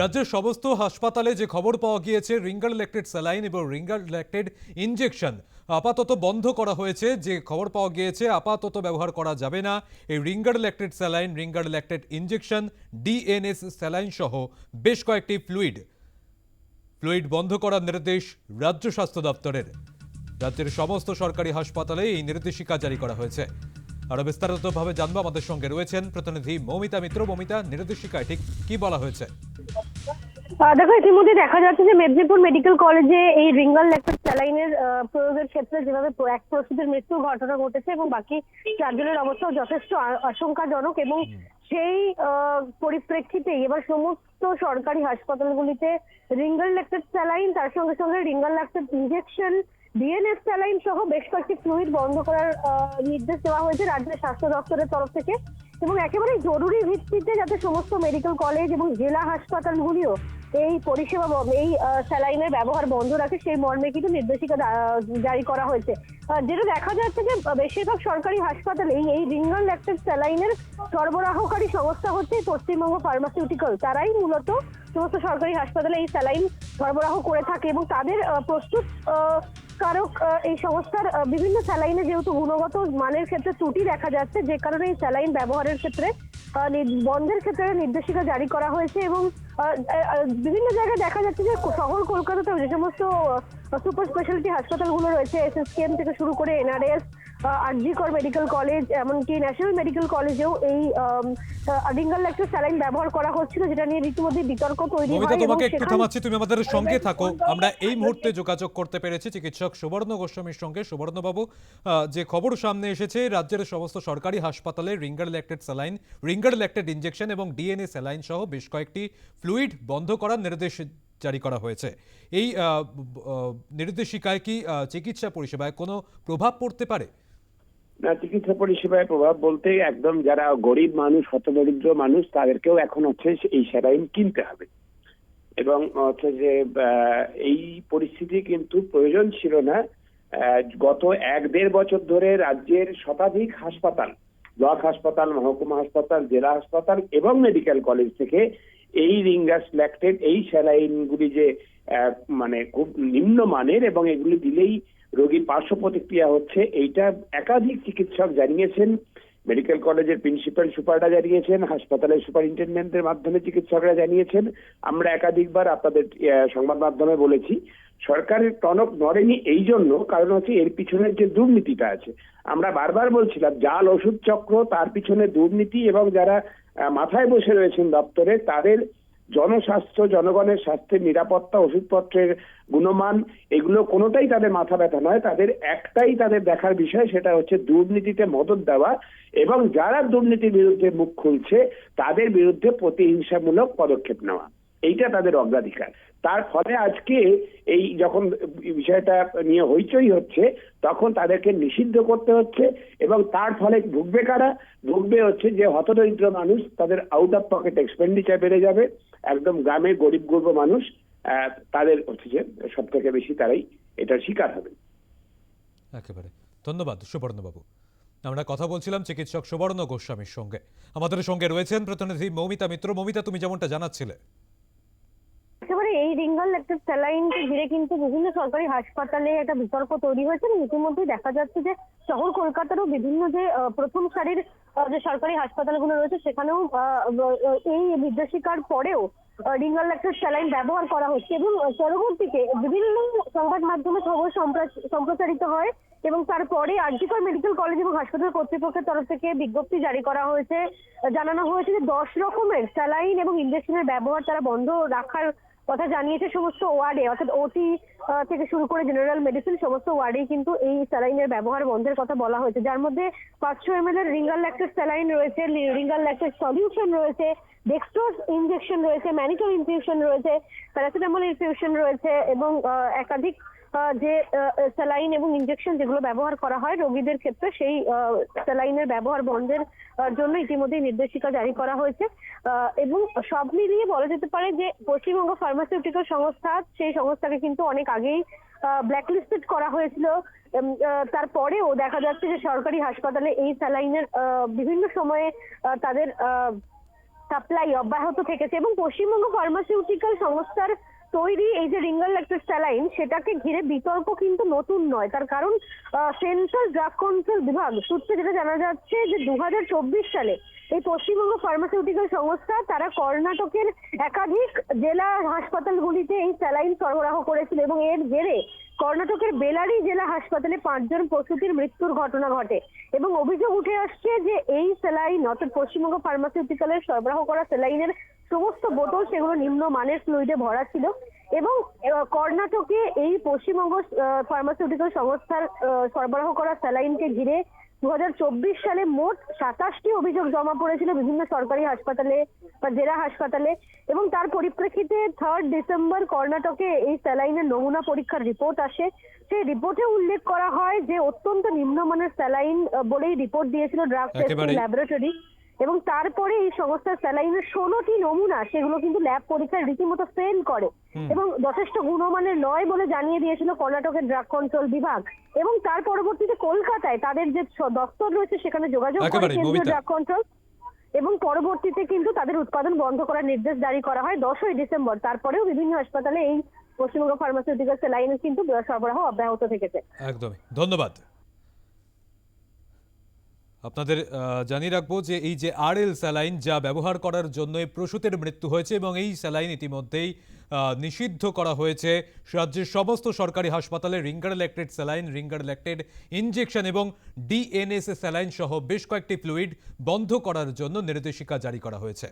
রাজ্যের সমস্ত হাসপাতালে যে খবর পাওয়া গিয়েছে রিঙ্গার ল্যাক্টেড স্যালাইন এবং রিঙ্গার ল্যাক্টেড ইনজেকশন আপাতত বন্ধ করা হয়েছে। যে খবর পাওয়া গিয়েছে, আপাতত ব্যবহার করা যাবে না। এই Ringer lactated saline Ringer lactated injection, DNS saline সহ বেশ কয়েকটি ফ্লুইড ফ্লুইড বন্ধ করার নির্দেশ রাজ্য স্বাস্থ্য দপ্তরের। রাজ্যের সমস্ত সরকারি হাসপাতালে এই নির্দেশিকা জারি করা হয়েছে। আরও বিস্তারিতভাবে জানব আমাদের সঙ্গে রয়েছেন প্রতিনিধি মৌমিতা মিত্র। মৌমিতা, নির্দেশিকায় ঠিক কি বলা হয়েছে? দেখো ইতিমধ্যে দেখা যাচ্ছে যে মেদিনীপুর মেডিকেল কলেজে এই রিঙ্গাল ল্যাক্টেড স্যালাইনের প্রয়োগের ক্ষেত্রে যেভাবে এক প্রসূতির মৃত্যুর ঘটনা ঘটেছে এবং বাকি চারজনের অবস্থাও যথেষ্ট আশঙ্কাজনক এবং সেই আহ, পরিপ্রেক্ষিতেই এবার সমস্ত সরকারি হাসপাতালগুলিতে রিঙ্গাল ল্যাক্টেড স্যালাইন তার সঙ্গে সঙ্গে Ringer lactated injection DNS saline সহ বেশ কয়েকটি ফ্লুইড বন্ধ করার আহ, নির্দেশ দেওয়া হয়েছে রাজ্যের স্বাস্থ্য দপ্তরের তরফ থেকে এবং একেবারে জরুরি ভিত্তিতে যাতে সমস্ত মেডিকেল কলেজ এবং জেলা হাসপাতালগুলিও এই পরিষেবা এই স্যালাইনের ব্যবহার বন্ধ রাখে, সেই মর্মে কিন্তু নির্দেশিকা জারি করা হয়েছে। যেটা দেখা যাচ্ছে যে বেশিরভাগ সরকারি হাসপাতালেই এই রিঙ্গাল ল্যাক্টেড স্যালাইনের সরবরাহকারী সংস্থা হচ্ছে পশ্চিমবঙ্গ ফার্মাসিউটিক্যাল। তারাই মূলত সমস্ত সরকারি হাসপাতালে এই স্যালাইন সরবরাহ করে থাকে এবং তাদের প্রস্তুত কারক এই সংস্থার বিভিন্ন স্যালাইনে যেহেতু গুণগত মানের ক্ষেত্রে ত্রুটি দেখা যাচ্ছে, যে কারণে এই স্যালাইন ব্যবহারের ক্ষেত্রে বন্ধের ক্ষেত্রে নির্দেশিকা জারি করা হয়েছে এবং বিভিন্ন জায়গায় দেখা যাচ্ছে যে শহর কলকাতাতেও যে সমস্ত সুপার স্পেশালিটি হাসপাতালগুলো রয়েছে এসএসকেএম থেকে শুরু করে এনআরএস আরজিকর মেডিকেল কলেজ এমনকি ন্যাশনাল মেডিকেল কলেজেও এই রিঙ্গাল ল্যাক্টেড স্যালাইন ব্যবহার করা হচ্ছিল যেটা নিয়ে রীতিমতো বিতর্ক তৈরি হয় তোমাকে একটু থামাচ্ছি তুমি আমাদের সঙ্গে থাকো আমরা এই মুহূর্তে যোগাযোগ করতে পেরেছি চিকিৎসক সুবর্ণ গোস্বামীর সঙ্গে। সুবর্ণবাবু যে খবর সামনে এসেছে রাজ্যের সমস্ত সরকারি হাসপাতালে Ringer lactated saline Ringer lactated injection এবং ডিএনএ স্যালাইন সহ বেশ কয়েকটি ফ্লুইড বন্ধ করার নির্দেশ জারি করা হয়েছে। এই নির্দেশিকায় কি চিকিৎসা পরিষেবায় কোনো প্রভাব পড়তে পারে? না চিকিৎসা পরিষেবায় প্রভাব বলতে একদম যারা গরিব মানুষ, হতদরিদ্র মানুষ, তাদেরকেও এখন হচ্ছে এই স্যালাইন কিনতে হবে। এবং হচ্ছে যে এই পরিস্থিতি কিন্তু প্রয়োজন ছিল না। গত এক দেড় বছর ধরে রাজ্যের শতাধিক হাসপাতাল, ব্লক হাসপাতাল, মহকুমা হাসপাতাল, জেলা হাসপাতাল এবং মেডিকেল কলেজ থেকে এই রিঙ্গাস ল্যাক্টেড এই স্যালাইনগুলি যে মানে খুব নিম্ন মানের এবং এগুলি দিলেই রোগীর পার্শ্ব প্রতিক্রিয়া হচ্ছে এইটা একাধিক চিকিৎসক জানিয়েছেন, মেডিকেল কলেজের প্রিন্সিপাল সুপাররা জানিয়েছেন, হাসপাতালের সুপারিনটেন্ডেন্টের মাধ্যমে চিকিৎসকরা জানিয়েছেন। আমরা একাধিকবার আপনাদের সংবাদ মাধ্যমে বলেছি, সরকারের টনক নড়েনি এই জন্য, কারণ হচ্ছে এর পিছনের যে দুর্নীতিটা আছে। আমরা বারবার বলছিলাম, জাল ওষুধ চক্র তার পিছনে দুর্নীতি এবং যারা মাথায় বসে রয়েছেন দপ্তরে, তাদের জনস্বাস্থ্য, জনগণের স্বাস্থ্যের নিরাপত্তা, ওষুধপত্রের গুণমান, এগুলো কোনোটাই তাদের মাথা ব্যথা নয়। তাদের একটাই তাদের দেখার বিষয়, সেটা হচ্ছে দুর্নীতিতে মদত দেওয়া এবং যারা দুর্নীতির বিরুদ্ধে মুখ খুলছে, তাদের বিরুদ্ধে প্রতিহিংসামূলক পদক্ষেপ নেওয়া। এইটা তাদের অগ্রাধিকার। তার ফলে আজকে এই যখন বিষয়টা নিয়ে হইচই হচ্ছে, তখন তাদেরকে নিষিদ্ধ করতে হচ্ছে এবং তার ফলে ভুগবে কারা? ভুগবে হচ্ছে যে হতদরিদ্র মানুষ, তাদের আউট অফ পকেট এক্সপেন্ডিচার বেড়ে যাবে। একদম গ্রামে গরিব গর্ব মানুষ তাদের হচ্ছে সব থেকে বেশি তারাই এটার শিকার হবে। একেবারে। ধন্যবাদ সুবর্ণবাবু। আমরা কথা বলছিলাম চিকিৎসক সুবর্ণ গোস্বামীর সঙ্গে। আমাদের সঙ্গে রয়েছেন প্রতিনিধি মৌমিতা মিত্র। মৌমিতা, তুমি যেমনটা জানাচ্ছিলে। এই রিঙ্গাল ল্যাক্টেড স্যালাইনকে ঘিরে কিন্তু বিভিন্ন সরকারি হাসপাতালে একটা বিতর্ক তৈরি হয়েছে এবং ইতিমধ্যেই দেখা যাচ্ছে যে শহর কলকাতারও বিভিন্ন যে প্রথম সারির যে সরকারি হাসপাতালগুলো রয়েছে সেখানেও এই নির্দেশিকার পরেও রিঙ্গাল ল্যাক্টেড স্যালাইন ব্যবহার করা হচ্ছে এবং পরবর্তীতে বিভিন্ন সংবাদ মাধ্যমে খবর সম্প্রা- সম্প্রচারিত হয় এবং তারপরে আরজিকর মেডিকেল কলেজ এবং হাসপাতাল কর্তৃপক্ষের তরফ থেকে বিজ্ঞপ্তি জারি করা হয়েছে। জানানো হয়েছে যে দশ রকমের স্যালাইন এবং ইঞ্জেকশনের ব্যবহার তারা বন্ধ রাখার কথা জানিয়েছে সমস্ত ওয়ার্ডে, অর্থাৎ ওটি থেকে শুরু করে জেনারেল মেডিসিন সমস্ত ওয়ার্ডেই কিন্তু এই স্যালাইনের ব্যবহার বন্ধের কথা বলা হয়েছে। যার মধ্যে পাঁচশো এম এল এর রিঙ্গাল ল্যাক্টেড স্যালাইন রয়েছে রিঙ্গাল ল্যাক্টেড সলিউশন রয়েছে ডেক্সট্রোজ ইনজেকশন রয়েছে ম্যানিটোর ইনফিউশন রয়েছে প্যারাসিটামল ইনফিউশন রয়েছে এবং একাধিক যে স্যালাইন এবং ইনজেকশন যেগুলো ব্যবহার করা হয় রোগীদের ক্ষেত্রে সেই স্যালাইনের ব্যবহার বন্ধের জন্য ইতিমধ্যে নির্দেশিকা জারি করা হয়েছে। এবং সব মিলিয়ে বলা যেতে পারে যে, পশ্চিমবঙ্গ ফার্মাসিউটিক্যাল সংস্থা সেই সংস্থাকে কিন্তু অনেক আগেই ব্ল্যাকলিস্টেড করা হয়েছিল। তারপরেও দেখা যাচ্ছে যে সরকারি হাসপাতালে এই স্যালাইনের বিভিন্ন সময়ে তাদের সাপ্লাই অব্যাহত থেকেছে। এবং পশ্চিমবঙ্গ ফার্মাসিউটিক্যাল সংস্থার তৈরি এই যে রিঙ্গাল ল্যাক্টেড স্যালাইন সেটাকে ঘিরে বিতর্ক কিন্তু নতুন নয়। তার কারণ সেন্ট্রাল ড্রাগ কন্ট্রোল বিভাগ সূত্রে যেটা জানা যাচ্ছে যে দু হাজার চব্বিশ সালে এই পশ্চিমবঙ্গ ফার্মাসিউটিক্যাল সংস্থা তারা কর্ণাটকের একাধিক জেলা হাসপাতালগুলিতে এই স্যালাইন সরবরাহ করেছিল এবং এর জেরে কর্ণাটকের বেলারি জেলা হাসপাতালে পাঁচজন প্রসূতির মৃত্যুর ঘটনা ঘটে এবং অভিযোগ উঠে আসছে যে এই স্যালাইন অর্থাৎ পশ্চিমবঙ্গ ফার্মাসিউটিক্যালের সরবরাহ করা স্যালাইনের সমস্ত বোতল সেগুলো নিম্ন মানের ফ্লুইডে ভরা ছিল এবং কর্ণাটকে এই পশ্চিমবঙ্গ ফার্মাসিউটিক্যাল সংস্থার সরবরাহ করা স্যালাইনকে ঘিরে দু সালে মোট সাতাশটি অভিযোগ জমা পড়েছিল বিভিন্ন সরকারি হাসপাতালে বা জেলা হাসপাতালে এবং তার পরিপ্রেক্ষিতে থার্ড ডিসেম্বর কর্ণাটকে এই স্যালাইনের নমুনা পরীক্ষার রিপোর্ট আসে। সেই রিপোর্টে উল্লেখ করা হয় যে অত্যন্ত নিম্নমানের স্যালাইন বলেই রিপোর্ট দিয়েছিল ড্রাগ টেস্টিং ল্যাবরেটরি এবং তারপরে এই সংস্থার স্যালাইনের ষোলোটি নমুনা সেগুলো কিন্তু ল্যাব পরীক্ষায় রীতিমতো ফেল করে। এবং যথেষ্ট গুণমানের নয় বলে জানিয়ে দিয়েছিল কর্ণাটকের ড্রাগ কন্ট্রোল বিভাগ। এবং তার পরবর্তীতে কলকাতায় তাদের যে দপ্তর রয়েছে সেখানে যোগাযোগ করে কেন্দ্রীয় ড্রাগ কন্ট্রোল এবং পরবর্তীতে কিন্তু তাদের উৎপাদন বন্ধ করার নির্দেশ জারি করা হয় দশই ডিসেম্বর। তারপরেও বিভিন্ন হাসপাতালে এই পশ্চিমবঙ্গ ফার্মাসিউটিক্যাল স্যালাইনের কিন্তু সরবরাহ অব্যাহত থেকেছে। একদমই। ধন্যবাদ। আপনাদের জানিয়ে রাখব যে এই যে আর এল স্যালাইন যা ব্যবহার করার জন্য প্রসূতের মৃত্যু হয়েছে এবং এই স্যালাইন ইতিমধ্যেই নিষিদ্ধ করা হয়েছে। রাজ্যের সমস্ত সরকারি হাসপাতালে Ringer lactated saline Ringer lactated injection এবং ডিএনএসএ স্যালাইন সহ বেশ কয়েকটি ফ্লুইড বন্ধ করার জন্য নির্দেশিকা জারি করা হয়েছে।